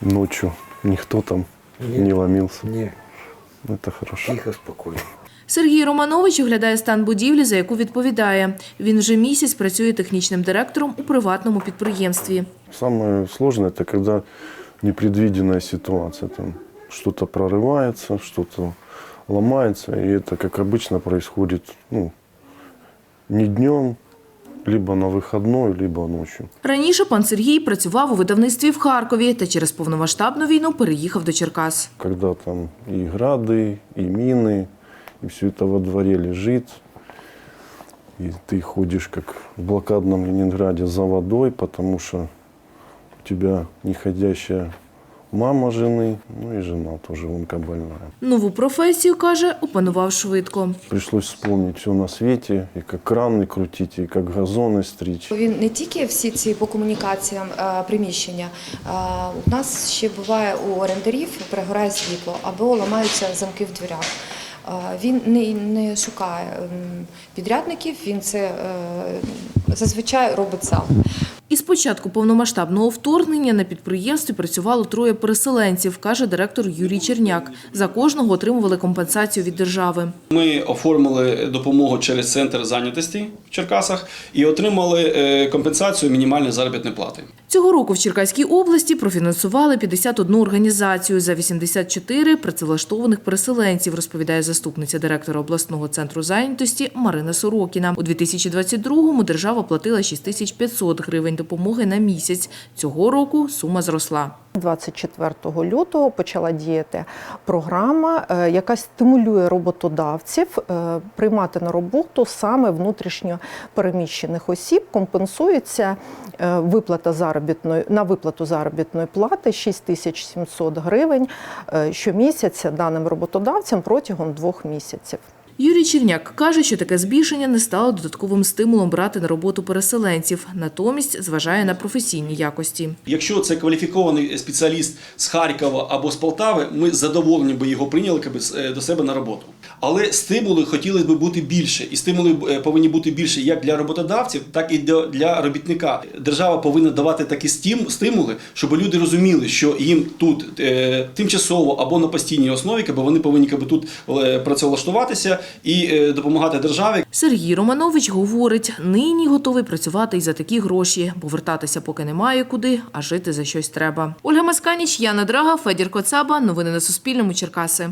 Ночью никто там Нет. не ломился. Ні, Это хорошо. тихо, спокійно. Сергій Романович оглядає стан будівлі, за яку відповідає. Він вже місяць працює технічним директором у приватному підприємстві. Самое сложное это когда непредвиденная ситуация. Там что-то прорывается, что-то ломается. И это, как обычно, происходит ну, не днем, либо на выходной, либо ночью. Раніше пан Сергій працював у видавництві в Харкові та через повномасштабну війну переїхав до Черкас. Когда там и грады, и мины, и все это во дворе лежит. И ты ходишь, как в блокадном Ленинграде, за водой, потому что у тебя неходящая мама жены, ну и жена тоже онкобольная. Нову професію, каже, опанував швидко. Пришлось вспомнить все на свете, и как краны крутить, и как газоны стричь. Він не тільки всі ці по комунікаціям е, приміщення. е, У нас ще буває у орендарів перегорає світло або ламаються замки в дверях. Е, Він не, не шукає ем, підрядників, він це е, зазвичай робить сам. Із початку повномасштабного вторгнення на підприємстві працювало троє переселенців, каже директор Юрій Черняк. За кожного отримували компенсацію від держави. Ми оформили допомогу через центр зайнятості в Черкасах і отримали е, компенсацію мінімальної заробітної плати. Цього року в Черкаській області профінансували 51 організацію за 84 працевлаштованих переселенців, розповідає заступниця директора обласного центру зайнятості Марина Сорокіна. У 2022-му держава платила 6500 гривень допомоги на місяць. Цього року сума зросла. 24 лютого почала діяти програма, е, яка стимулює роботодавців е, приймати на роботу саме внутрішньо переміщених осіб. Компенсується е, виплата заробітної на виплату заробітної плати 6700 гривень щомісяця даним роботодавцям протягом двох місяців. Юрій Черняк каже, що таке збільшення не стало додатковим стимулом брати на роботу переселенців, натомість зважає на професійні якості. Якщо це кваліфікований спеціаліст з Харкова або з Полтави, ми задоволені би його прийняли е, до себе на роботу. Але стимули хотіли б бути більше, і стимули е, повинні бути більше як для роботодавців, так і для- робітника. Держава повинна давати такі стим- стимули, щоб люди розуміли, що їм тут е, тимчасово або на постійній основі, якби вони повинні тут працевлаштуватися і е, допомагати державі. Сергій Романович говорить, нині готовий працювати і за такі гроші, бо вертатися поки немає куди, а жити за щось треба. Ольга Масканіч, Яна Драга, Федір Коцаба. Новини на Суспільному. Черкаси.